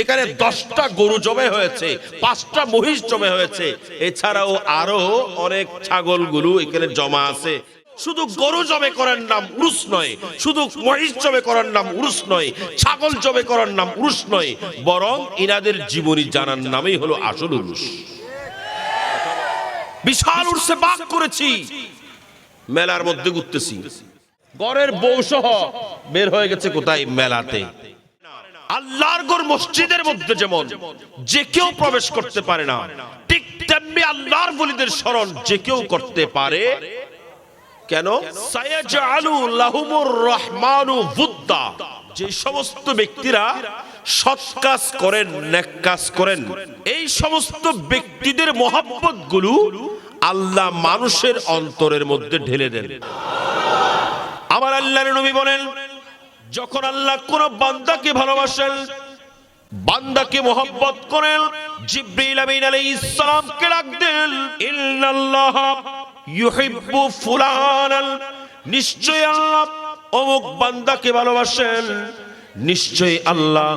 এখানে দশটা গরু জমে হয়েছে পাঁচটা মহিষ জমে হয়েছে। এছাড়াও আরও অনেক ছাগলগুলো এখানে জমা আছে। শুধু গরু জবে করার নাম উরুস নয়। শুধু মহিষ জবে করার নাম উরুস নয়। ছাগল জবে করার নাম উরুস নয় বরং ইনাদের জীবনী জানার নামই হলো আসল উরুস। বিশাল উর্সে বাক করেছি। মেলার মধ্যে ঘুরতেছি। গড়ের বউ সহ বের হয়ে গেছে কোথায়? মেলাতে। আল্লাহর গড় মসজিদের মধ্যে যেমন, যে কেউ প্রবেশ করতে পারে না, ঠিক তেমনি আল্লাহর বলিদের স্মরণ যে কেউ করতে পারে। কেন? যে সমস্ত ব্যক্তিরা সৎ কাজ করেন নেক কাজ করেন, এই সমস্ত ব্যক্তিদের মহাব্বতগুলো আল্লাহ মানুষের অন্তরের মধ্যে ঢেলে দেন। আমার আল্লাহর নবী বলেন যখন আল্লাহ কোন বান্দাকে ভালোবাসেন, বান্দাকে মোহব্বত করেন, জিব্রিল আমিন আলাইহিস সালামকে ডাক দেন ইউহিব্বু ফুলানান। নিশ্চয় আল্লাহ অমুক বান্দাকে ভালোবাসেন নিশ্চয় আল্লাহ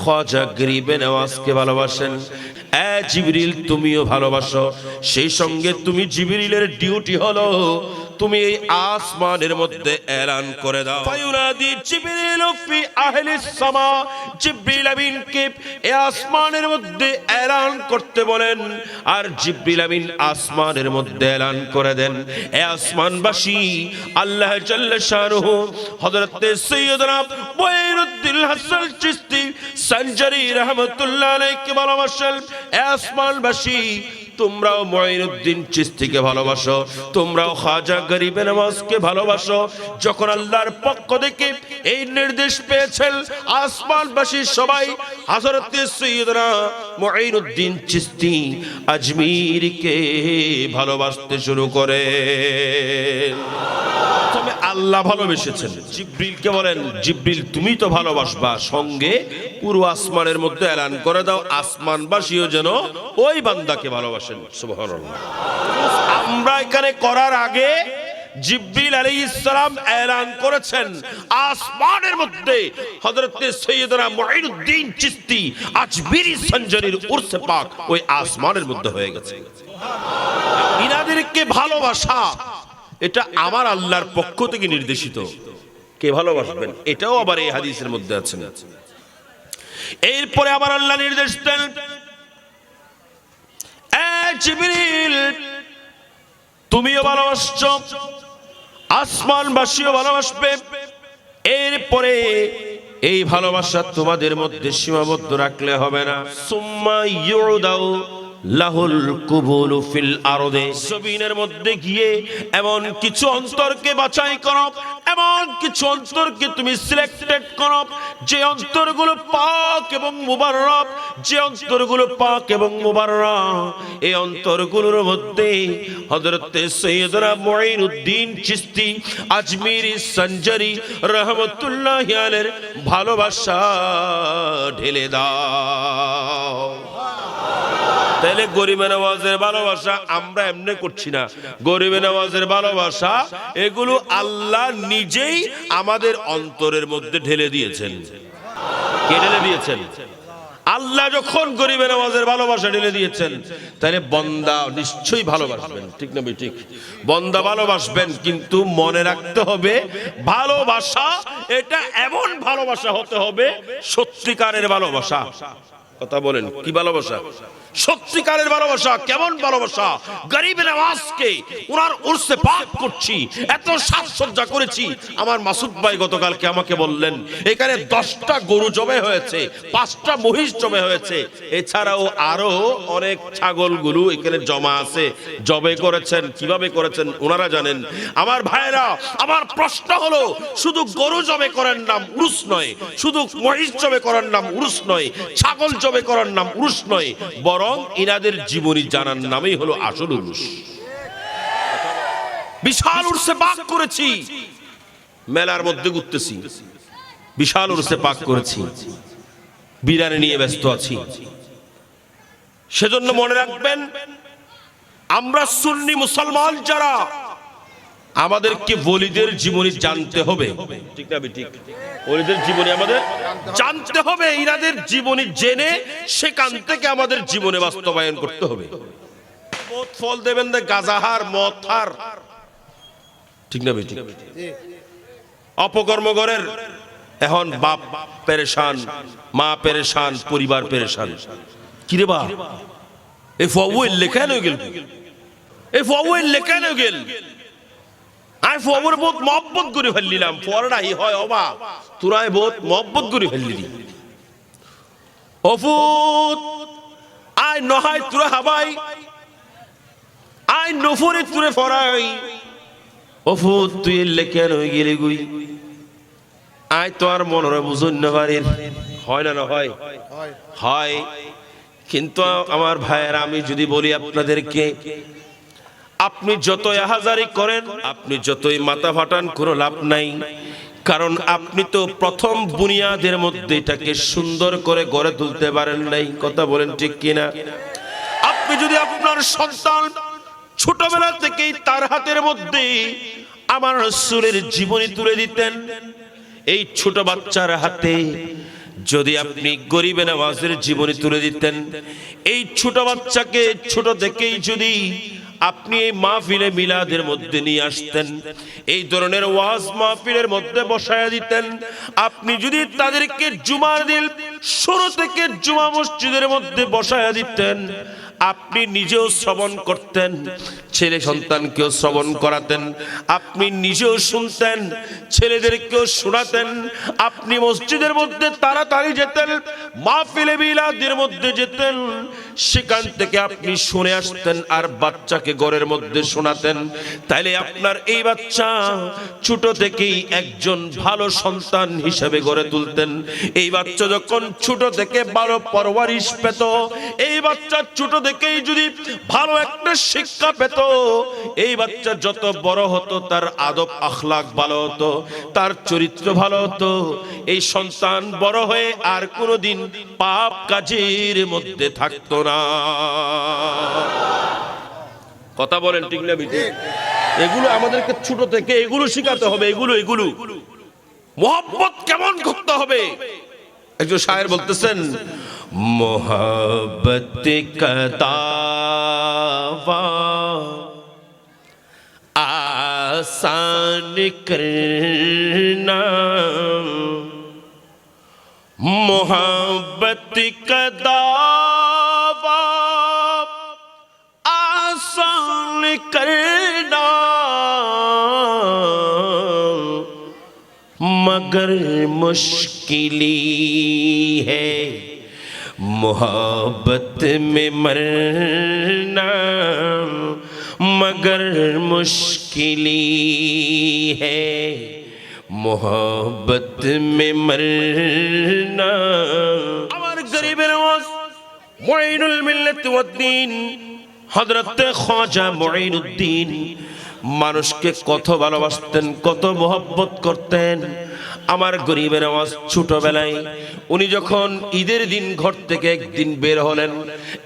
খাজা গরিবে নওয়াজকে ভালোবাসেন। এ জিবরিল, তুমিও ভালোবাসো, সেই সঙ্গে তুমি জিবরিলের ডিউটি হলো তুমি এই আসমানের মধ্যে এলান করে দাও। ফায়ুনাদি জিবরিল ফি আহলিস সামা। জিবরিল আমিনকে এই আসমানের মধ্যে এলান করতে বলেন, আর জিবরিল আমিন আসমানের মধ্যে এলান করে দেন। এ আসমানবাসী, আল্লাহ জাল্লা শানুহু, হযরত সৈয়দনা মুঈনুদ্দিন হাসান চিশতি সঞ্জারি রাহমাতুল্লাহ আলাইহি ভালোবাসেন এ আসমানবাসী তোমরাও মঈনুদ্দিন চিস্তিকে ভালোবাসো, তোমরাও খাজা গরিবে নওয়াজকে ভালোবাসো। যখন আল্লাহর পক্ষ থেকে এই নির্দেশ পেয়েছেন আসমানবাসী সবাই, হযরত সৈয়দনা মঈনুদ্দিন চিস্তি আজমিরকে ভালোবাসতে শুরু করে তবে আল্লাহ ভালোবেসেছেন। জিব্রিলকে বলেন, জিব্রিল, তুমি তো ভালোবাসবা। সঙ্গে পুরো আসমানের মধ্যে এলান করে দাও। আসমানবাসীও যেন ওই বান্দাকে ভালোবাসেন। আমরা এখানে করার আগে জিব্রিল আলাইহিস সালাম এলান করেছেন। আসমানের মধ্যে হযরত সৈয়দনা মুঈনুদ্দিন চিশতি আজমিরি সঞ্জরির উরসে পাক ওই আসমানের মধ্যে হয়ে গেছে। ইনাদেরকে ভালোবাসা এটা আমার আল্লাহর পক্ষ থেকে নির্দেশিত। কে ভালোবাসবেন? এটাও আবার এই হাদিসের মধ্যে আছে। এরপরে আবার আল্লাহ নির্দেশ দেন তুমিও ভালোবাসছ, আসমানবাসীও ভালোবাসবে। এরপরে এই ভালোবাসা তোমাদের মধ্যে সীমাবদ্ধ রাখলে হবে না। সুম্মা ইউদাউ লাহুল কুবুলু ফিল আরদে। জমিনের মধ্যে গিয়ে এমন কিছু অন্তরকে বাছাই করো, এমন কিছু অন্তরকে তুমি সিলেক্টেড করো, যে অন্তরগুলো পাক এবং মুবাররক যে অন্তরগুলো পাক এবং মুবাররক এই অন্তরগুলোর মধ্যে হযরত সৈয়দনা মুঈনুদ্দিন চিশতি, আজমিরি সঞ্জরি রহমতুল্লাহ আলের ভালোবাসা ঢেলে দাও। তাহলে গরিবে নওয়াজের ভালোবাসা আমরা এমনি করছি না। গরিবে নওয়াজের ভালোবাসা, এগুলো আল্লাহ নিজেই আমাদের অন্তরের মধ্যে ঢেলে দিয়েছেন। কে ঢেলে দিয়েছেন? আল্লাহ যখন গরিবে নামাজের ভালোবাসা ঢেলে দিয়েছেন, তাহলে বন্দা নিশ্চয়ই ভালোবাসবেন। ঠিক না ঠিক? বন্দা ভালোবাসবেন, কিন্তু মনে রাখতে হবে ভালোবাসা, এটা এমন ভালোবাসা হতে হবে সত্যিকারের ভালোবাসা। কথা বলেন, কি ভালোবাসা? সত্যিকারের ভালোবাসা, কেমন ভালোবাসা? গরিবের আওয়াজকে ওনার উর্সে পাক করছি, এত সাজসজ্জা করেছি। আমার মাসুদ ভাই গতকালকে আমাকে বললেন, এখানে দশটা গরু জমে হয়েছে, পাঁচটা মহিষ জমে হয়েছে। এছাড়াও আরও অনেক ছাগলগুলো এখানে জমা আছে জবে করেছেন, কীভাবে করেছেন ওনারা জানেন। আমার ভাইরা আমার প্রশ্ন হলো, শুধু গরু জবে করার নাম উরুস নয়, শুধু মহিষ জবে করার নাম উরুস নয়, ছাগল জবে করার নাম উরুস নয় বরং ইনাদের জীবনী জানার নামেই হলো আসল উরুস বিশাল উরসে পাক করেছি। মেলার মধ্যে ঘুরতেছি। বিশাল উরসে পাক করেছি। বিরানি নিয়ে ব্যস্ত আছি। সেজন্য মনে রাখবেন, আমরা সুন্নি মুসলমান যারা আমাদেরকে বলিদের জীবনী জানতে হবে। জানতে হবে ইনাদের জীবনী জেনে সেখান থেকে আমাদের জীবনে বাস্তবায়ন করতে হবে। ফল দেবেন গাজাহার মদ হার। ঠিক না ঠিক অপকর্মগরের এখন বাপ পেরেশান, মা পেরেশান, পরিবার পেরেশান। কিরে বা? এই ফওয়েল লেখা নয় গেল। এই ফওয়েল লেখা নয় গেল। আই বহুত মহব্বত করে ফেললিলাম। পরটা হয় অবা তোরাই বহুত মহব্বত করে ফেললি। অফুত আই নহাই তুরা হাবাই। আই নফরে তুরে ফরাই। অফুত তুই এলে কেন গেলে গুই? আয় তো আর মনরে বুঝুন না পারির হয় না না হয়। হয়। কিন্তু আমার ভাইয়ের আমি যদি বলি আপনাদেরকে আপনি যতই আহাজারি করেন, আপনি যতই মাথা ফাটান, কোনো লাভ নাই। কারণ আপনি তো প্রথম বুনিয়াদের মধ্যে এটাকে সুন্দর করে গড়ে তুলতে পারেন নাই। কথা বলেন ঠিক কিনা? আপনি যদি আপনার সন্তান ছোটবেলা থেকেই তার হাতের মধ্যে আমার রসুলের জীবনী তুলে দিতেন, এই ছোট বাচ্চার হাতে যদি আপনি গরিবে নওয়াজের জীবনী তুলে দিতেন, এই ছোট বাচ্চাকে ছোট থেকেই যদি আপনি এই মাহফিলে মিলাদের মধ্যে নিয়ে আসতেন, এই ধরনের ওয়াজ মাহফিলের মধ্যে বসায়া দিতেন। আপনি যদি তাদেরকে জুমার দিন শুরু থেকে জুমা মসজিদের মধ্যে বসায়া দিতেন, আপনি নিজেও শ্রবণ করতেন, ছেলে সন্তানকেও শ্রবণ করাতেন, আপনি নিজেও শুনতেন, ছেলেদেরকেও শোনাতেন, আপনি মসজিদের মধ্যে তাড়াতাড়ি যেতেন, মাহফিলে বিলাদের মধ্যে যেতেন সেখান থেকে আপনি শুনে আসতেন আর বাচ্চাকে ঘরের মধ্যে শোনাতেন। তাইলে আপনার এই বাচ্চা ছোট থেকেই একজন ভালো সন্তান হিসেবে গড়ে তুলতেন। এই বাচ্চা যখন ছোট থেকে ভালো পরওয়ারিশ পেত, এই বাচ্চা ছোট থেকেই যদি ভালো একটা শিক্ষা পেত, এই বাচ্চা যত বড় হতো, তার আদব আখলাক ভালো হতো, তার চরিত্র ভালো হতো। এই সন্তান বড় হয়ে আর কোনোদিন পাপ কাজের মধ্যে থাকতো না। কথা বলেন ঠিক না বিটি এগুলো আমাদেরকে ছোট থেকে এগুলো শিখাতে হবে এগুলো এগুলো মোহাম্মত কেমন করতে হবে একজন শায়ের বলতেছেন মোহাব্বত কদাওয়া आसान करना मोहब्बत का کرنا۔ مگر مشکلی ہے۔ محبت میں مرنا۔ مگر مشکلی ہے۔ محبت میں مرنا۔ ہمارے غریب روز معین الملت والدین۔ হযরত খাজা মুঈনুদ্দিন মানুষকে কত ভালোবাসতেন, কত মোহব্বত করতেন। আমার গরিবের আওয়াজ ছোটবেলায়, উনি যখন ঈদের দিন ঘর থেকে একদিন বের হলেন,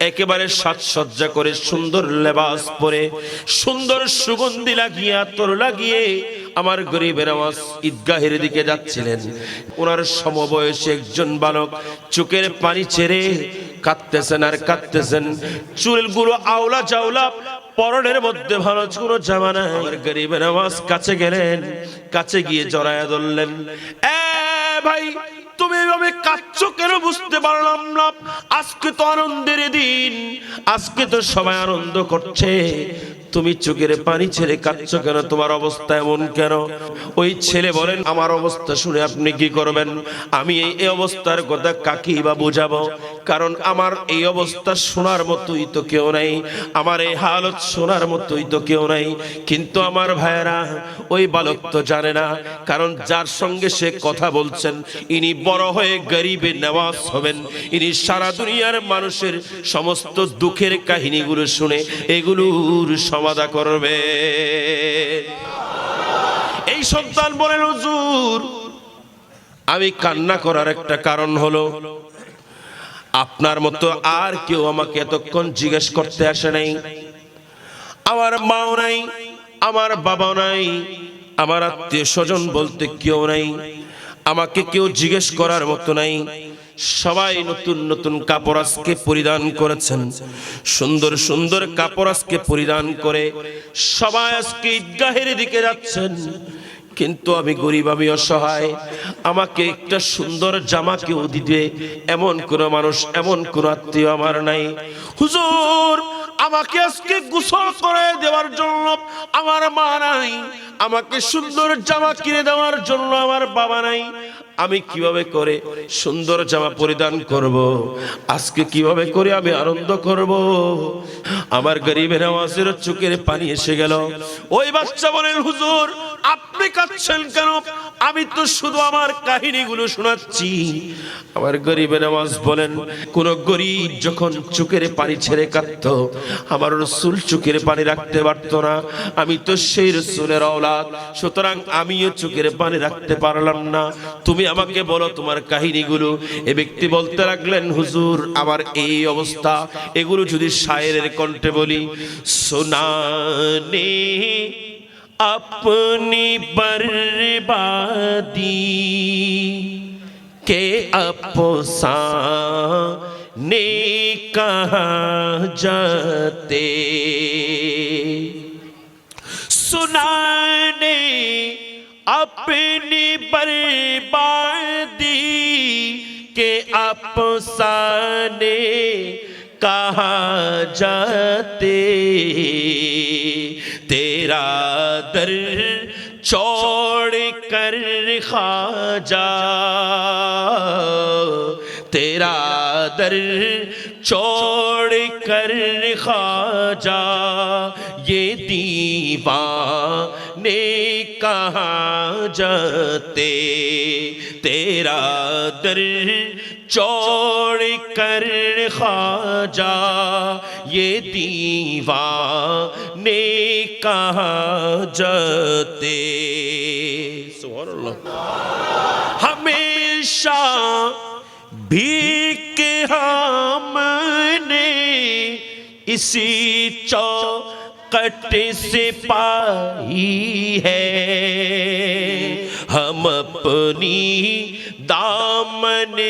একেবারে সাজসজ্জা করে সুন্দর লেবাস পরে সুন্দর সুগন্ধি লাগিয়ে, আতর লাগিয়ে আমার গরিবের আওয়াজ ঈদগাহের দিকে যাচ্ছিলেন। ওনার সমবয়সী একজন বালক চোখের পানি ছেড়ে কাঁদতেছেন আর কাঁদতেছেন। চুলগুলো আওলা চাওলা, পরনের মধ্যে ভালো কোনো জামা নাই। গরিবের আওয়াজ কাছে গেলেন, কাছে গিয়ে জড়ায়া ধরলেন। এ ভাই, তুমি এভাবে কাচ্ছ কেন বুঝতে পারলাম না। আজকে তো আনন্দের দিন, আজকে তো সবাই আনন্দ করছে। তুমি চোখের পানি ছেড়ে কাঁদছ কেন? তোমার অবস্থা এমন কেন? ওই ছেলে বলেন, আমার অবস্থা শুনে আপনি কি করবেন? আমি এই অবস্থার কথা কাকি বা বোঝাবো। কারণ আমার এই অবস্থা শোনার মতোই তো কেউ নাই, আমার এই হালত শোনার মতোই তো কেউ নাই। কিন্তু আমার ভাইয়েরা, ওই বালক তো জানে না, কারণ যার সঙ্গে সে কথা বলছেন, ইনি বড় হয়ে গরিবে নেওয়াজ হবেন। ইনি সারা দুনিয়ার মানুষের সমস্ত দুঃখের কাহিনীগুলো শুনে এগুলোর সমাধা করবে। এই সন্তান বলেন, হুজুর, আমি কান্না করার একটা কারণ হলো আপনার মতো আর কেউ আমাকে এতক্ষণ জিজ্ঞেস করতে আসে নাই। আমার মাও নাই, আমার বাবা নাই, আমার আত্মীয় স্বজন বলতে কেউ নাই, আমাকে কেউ জিজ্ঞেস করার মতো নাই। সবাই নতুন নতুন কাপড় আজকে পরিধান করেছেন, সুন্দর সুন্দর কাপড় আজকে পরিধান করে সবাই আজকে ঈদগাহের দিকে যাচ্ছেন। কিন্তু আমি গরিব, আমি অসহায়। আমাকে একটা সুন্দর জামা কেউ দিবে, এমন কোন মানুষ, এমন কোন আত্মীয় আমার নাই। হুজুর, আমাকে আজকে গোসল করে দেওয়ার জন্য আমার মা নাই। আমাকে সুন্দর জামা কিনে দেওয়ার জন্য আমার বাবা নাই। আমি কীভাবে করে সুন্দর জামা পরিধান করব? আজকে কীভাবে করে আমি আনন্দ করব? আমার গরিবের আওয়াজের চোখের পানি এসে গেল। ওই বাচ্চা বলেন, হুজুর আপনি কাঁদছেন কেন? আমি তো শুধু আমার কাহিনীগুলো শোনাচ্ছি। আমার গরিবের আওয়াজ বলেন, কোন গরিব যখন চোখের পানি ছেড়ে কাঁদতো, আমার রসুল চোখের পানি রাখতে পারতো না। আমি তো সেই রসুলের অলাদ সুতরাং আমিও চোখের পানি রাখতে পারলাম না। তুমি আমাকে বলো তোমার কাহিনীগুলো। এ ব্যক্তি বলতে লাগলেন, হুজুর, আমার এই অবস্থা। এগুলো যদি শায়ের কণ্ঠে বলি, সোনানে اپنی بربادی کے اپسانے نے کہاں جاتے؟ سنانے اپنی بربادی کے اپسانے کہاں جاتے؟ تیرا در چھوڑ کر خواجہ۔ تیرا در چھوڑ کر خواجہ۔ یہ دیوان نے کہاں جاتے؟ تیرا در چھوڑ کر خواجہ چوڑ کر خواجہ، یہ دیوان نے کہا جتے سبحان اللہ۔ ہمیشہ بھی کہ ہم نے اسی چوکٹ سے پائی ہے۔ ہم اپنی دامن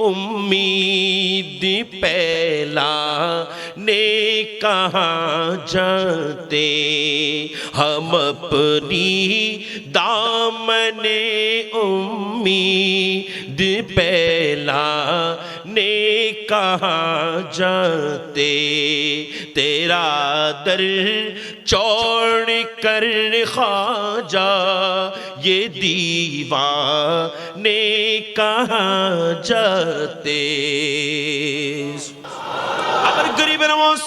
امید پہلا نے کہاں جاتے ہم اپنی دامن امید پہلا نے کہاں جاتے تیرا در چوڑ کر خواجہ، یہ دیوانے نے कहाँ जाते আবার গরিবের নামাজ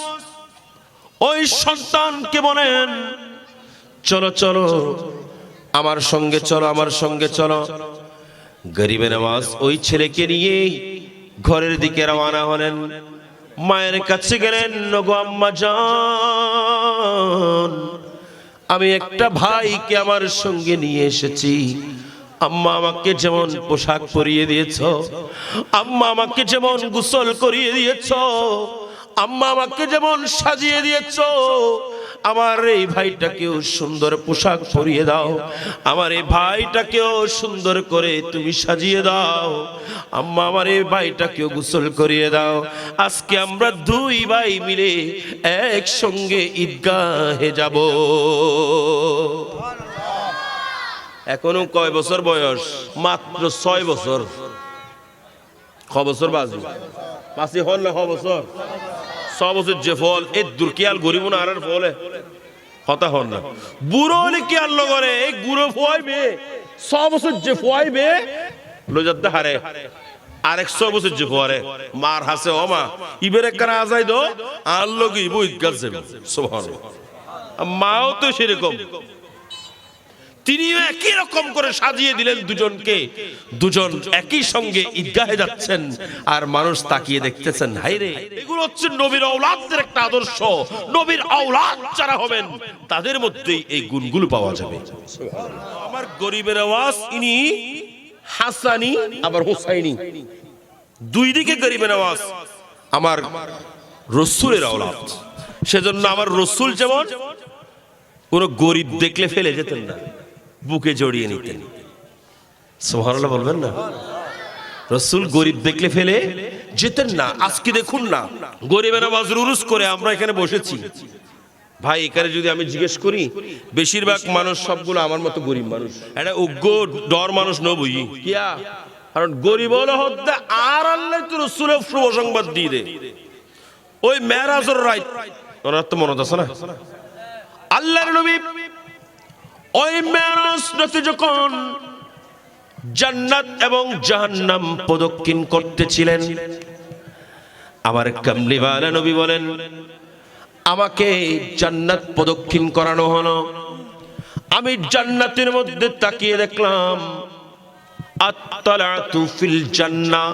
ওই সন্তানকে বলেন চলো চলো আমার সঙ্গে চলো আমার সঙ্গে চলো গরিবের নামাজ ওই ছেলেকে নিয়ে ঘরের দিকে রওনা হলেন মায়ের কাছে গেলেন নগো আম্মা যান আমি একটা ভাইকে আমার সঙ্গে নিয়ে এসেছি আম্মা আমাকে যেমন পোশাক পরিয়ে দিয়েছ, আম্মা আমাকে যেমন গোসল করিয়ে দিয়েছ, আম্মা আমাকে যেমন সাজিয়ে দিয়েছ, আমার এই ভাইটাকেও সুন্দর পোশাক পরিয়ে দাও, আমার এই ভাইটাকেও সুন্দর করে তুমি সাজিয়ে দাও, আম্মা আমার এই ভাইটাকেও গোসল করিয়ে দাও। আজকে আমরা দুই ভাই মিলে একসঙ্গে ঈদগাহে যাব। এখনও কয় বছর বয়স? মাত্র ছয় বছর। ক বছর বাজি। বাসি হল না ক বছর? ছ বছর যে ফল এই দুর্কিয়াল গরিব না, আর ফলে? কথা হল না। বুড়ো হলে কি আর লগরে এই গুড়ো ফুয়াইবে ছ বছর যে ফুয়াইবে লজাতে হারে। আরেক ছ বছর যে ফুয়ারে। মার হাসে, ও মা, ইবের কারা আজাই দো? আর লগে ইবো সুবহানাল্লাহ। মাও তো সেরকম। তিনিও একই রকম করে সাজিয়ে দিলেন দুজনকে। দুজন একই সঙ্গে ঈদগাহে যাচ্ছেন আর মানুষ তাকিয়ে দেখতেছেন হাইরে এগুলো হচ্ছে নবীর আওলাদদের একটা আদর্শ। নবীর আওলাদ যারা হবেন, তাদের মধ্যেই এই গুণগুলো পাওয়া যাবে। আমার গরিবের আওয়াজ, ইনি হাসানি, আবার হোসাইনি। দুই দিকে গরিবের আওয়াজ, আমার রসুলের আওলাদ সেজন্য আমার রসুল যেমন, কোনো গরিব দেখলে ফেলে যেতেন না। বুকে জড়িয়ে নিতেন। সোহানাল্লাহ বলবেন না? রসুল গরিব দেখলে ফেলে যেতেন না। আজকে দেখুন না, গরিবের আওয়াজ রুরুস করে আমরা এখানে বসেছি। ভাই, এখানে যদি আমি জিজ্ঞেস করি, বেশিরভাগ মানুষ সবগুলো আমার মতো গরিব মানুষ। এটা উগ্র ডর মানুষ নবই কিয়া? কারণ গরিব হলে হত্যা, আর আল্লাহ তো রসুলের শুভ সংবাদ দিয়ে দে। ওই মেরাজর রাইট ওনার তো মনত আছে না? আল্লাহর নবী ওই মেরাজ রাতে যখন জান্নাত এবং জাহান্নাম প্রদক্ষিণ করতেছিলেন আমার কামলিওয়ালা নবী বলেন, আমাকে জান্নাত প্রদক্ষিণ করানো হলো। আমি জান্নাতের মধ্যে তাকিয়ে দেখলাম, আত্তালাতু ফিল জান্নাহ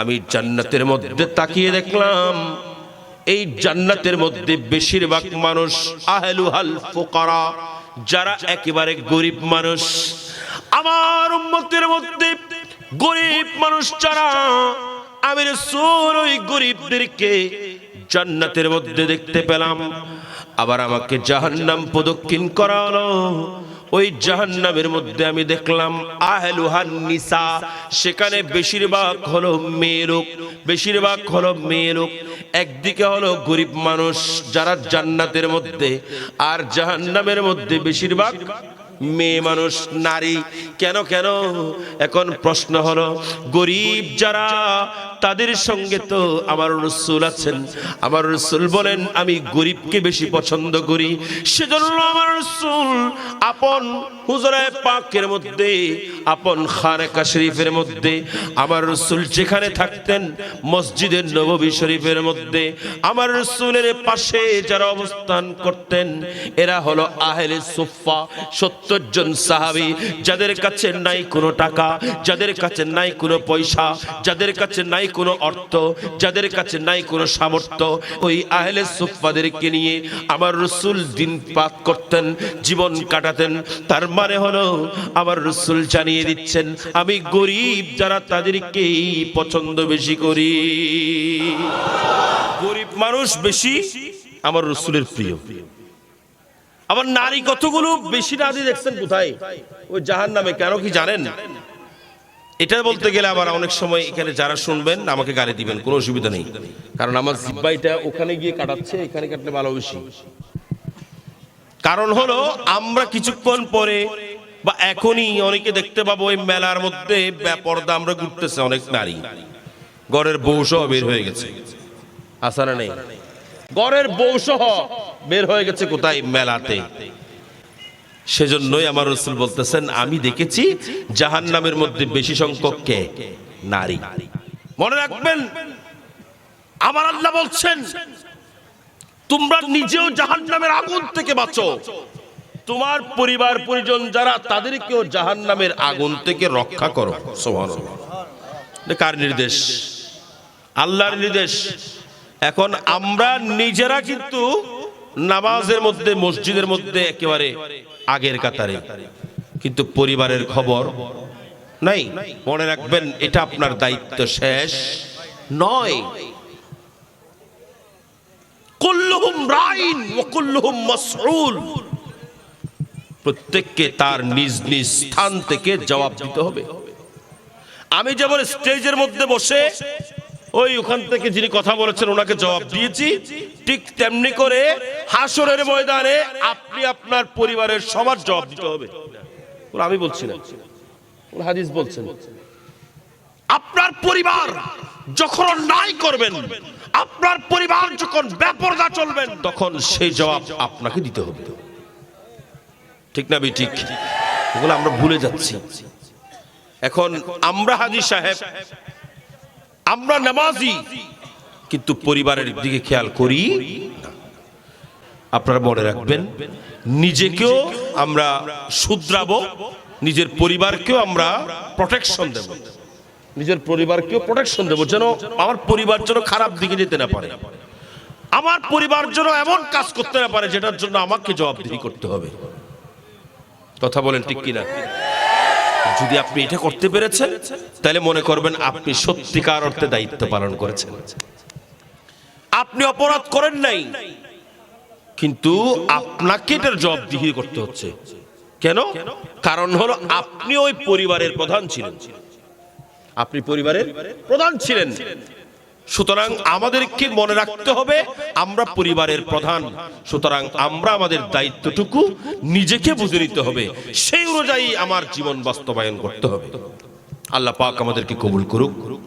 আমি জান্নাতের মধ্যে তাকিয়ে দেখলাম, এই জান্নাতের মধ্যে বেশিরভাগ মানুষ আহলুহাল ফুকারা। যারা একেবারে গরিব মানুষ, আমার উম্মতের মধ্যে গরিব মানুষ যারা, আমি সোর ওই গরিবদেরকে জান্নাতের মধ্যে দেখতে পেলাম। আবার আমাকে জাহান্নাম প্রদক্ষিণ করা হলো ওই জাহান্নামের মধ্যে আমি দেখলাম আহলুহান নিসা। সেখানে বেশিরভাগ হলো মেয়ে লোক, বেশিরভাগ হলো মেয়ে লোক। একদিকে হলো গরিব মানুষ যারা জান্নাতের মধ্যে, আর জাহান্নামের মধ্যে বেশিরভাগ মেয়ে মানুষ, নারী। কেন কেন? এখন প্রশ্ন হলো, গরিব যারা, তাদের সঙ্গে তো আমার রসুল আছেন। আমার রসুল বলেন, আমি গরিবকে বেশি পছন্দ করি। সেজন্য আমার রসুল আপন হুজরায় পাকের মধ্যে, আপন খানেকা শরীফের মধ্যে, আমার রসুল যেখানে থাকতেন মসজিদের নববী শরীফের মধ্যে, আমার রসুলের পাশে যারা অবস্থান করতেন, এরা হলো আহেলে সোফা সুফা সত্তর জন সাহাবি, যাদের কাছে নাই কোনো টাকা, যাদের কাছে নাই কোনো পয়সা, যাদের কাছে নাই কোনো অর্থ, যাদের কাছে নাই কোনো সামর্থ্য, ওই আহলে সুফাদেরকে নিয়ে আমার রসুল দিন পাত করতেন, জীবন কাটাতেন। তার মানে হলো, আমার রসুল জানিয়ে দিচ্ছেন, আমি গরিব যারা তাদেরকেই পছন্দ বেশি করি। গরিব মানুষ বেশি, আমার রসুলের প্রিয় প্রিয়। আবার নারী কতগুলো বেশি নারী দেখছেন কোথায়? ওই জাহান নামে কেন কি জানেন? এটা বলতে গেলে আবার অনেক সময় এখানে যারা শুনবেন, আমাকে গালি দিবেন, কোনো অসুবিধা নেই। কারণ আমার জিব্বাইটা ওখানে গিয়ে কাটাচ্ছে, এখানে কাটলে ভালো বেশি। কারণ হলো, আমরা কিছুক্ষণ পরে বা এখনই অনেকে দেখতে পাবো ওই মেলার মধ্যে পর্দা আমরা ঘুরতেছে অনেক নারী। ঘরের বউ সহ বের হয়ে গেছে। আসারা নেই? গড়ের বউ সহ বের হয়ে গেছে কোথায়? মেলাতে। সেজন্যই আমার রসুল বলতেছেন, আমি দেখেছি জাহান নামের মধ্যে বেশি সংখ্যক কে? নারী। মনে রাখবেন, আমার আল্লাহ বলছেন, তোমরা নিজেও জাহান নামের আগুন থেকে বাঁচো। তোমার পরিবার, পরিজন যারা, তাদেরকেও জাহান নামের আগুন থেকে রক্ষা করো। কার নির্দেশ? আল্লাহর নির্দেশ। এখন আমরা নিজেরা কিন্তু নামাজের মধ্যে, মসজিদের মধ্যে একেবারে আগের কাতারে। কিন্তু পরিবারের খবর নাই। মনে রাখবেন, এটা আপনার দায়িত্ব শেষ নয়। প্রত্যেককে তার নিজ নিজ স্থান থেকে জবাব দিতে হবে। আমি যেমন স্টেজের মধ্যে বসে ওই ওখান থেকে যিনি কথা বলেছেন, ওনাকে জবাব দিয়েছি। ঠিক তেমনি করে হাসরের ময়দানে আপনি আপনার পরিবারের সবার জবাব দিতে হবে। আমি বলছি না। হাদিস বলছেন। আপনার পরিবার যখন অন্যায় করবেন, আপনার পরিবার যখন ব্যাপরদা চলবেন, তখন সেই জবাব আপনাকে দিতে হবে। ঠিক না ঠিক? এগুলো আমরা ভুলে যাচ্ছি। এখন আমরা হাজি সাহেব আমরা নামাজি। কিন্তু পরিবারের দিকে খেয়াল করি আপনারা মনে রাখবেন, নিজেকেও আমরা শুধরাবো, নিজের পরিবারকেও আমরা প্রোটেকশন দেব। নিজের পরিবারকেও প্রোটেকশন দেব, যেন আমার পরিবার যেন খারাপ দিকে যেতে না পারে। আমার পরিবার যেন এমন কাজ করতে না পারে, যেটার জন্য আমাকে জবাবদিহি করতে হবে। কথা বলেন ঠিক কিনা? যদি আপনি এটা করতে পেরেছেন, তাহলে মনে করবেন আপনি সত্যিকার অর্থে দায়িত্ব পালন করেছেন। আপনি অপরাধ করেন নাই, কিন্তু আপনাকে এটার জবাবদিহি করতে হচ্ছে। কেন? কারণ হলো আপনি ওই পরিবারের প্রধান ছিলেন। আপনি পরিবারের প্রধান ছিলেন। সুতরাং আমাদেরকে মনে রাখতে হবে, আমরা পরিবারের প্রধান। সুতরাং আমরা আমাদের দায়িত্বটুকু নিজেকে বুঝে নিতে হবে। সেই অনুযায়ী আমার জীবন বাস্তবায়ন করতে হবে। আল্লাহ পাক আমাদেরকে কবুল করুক।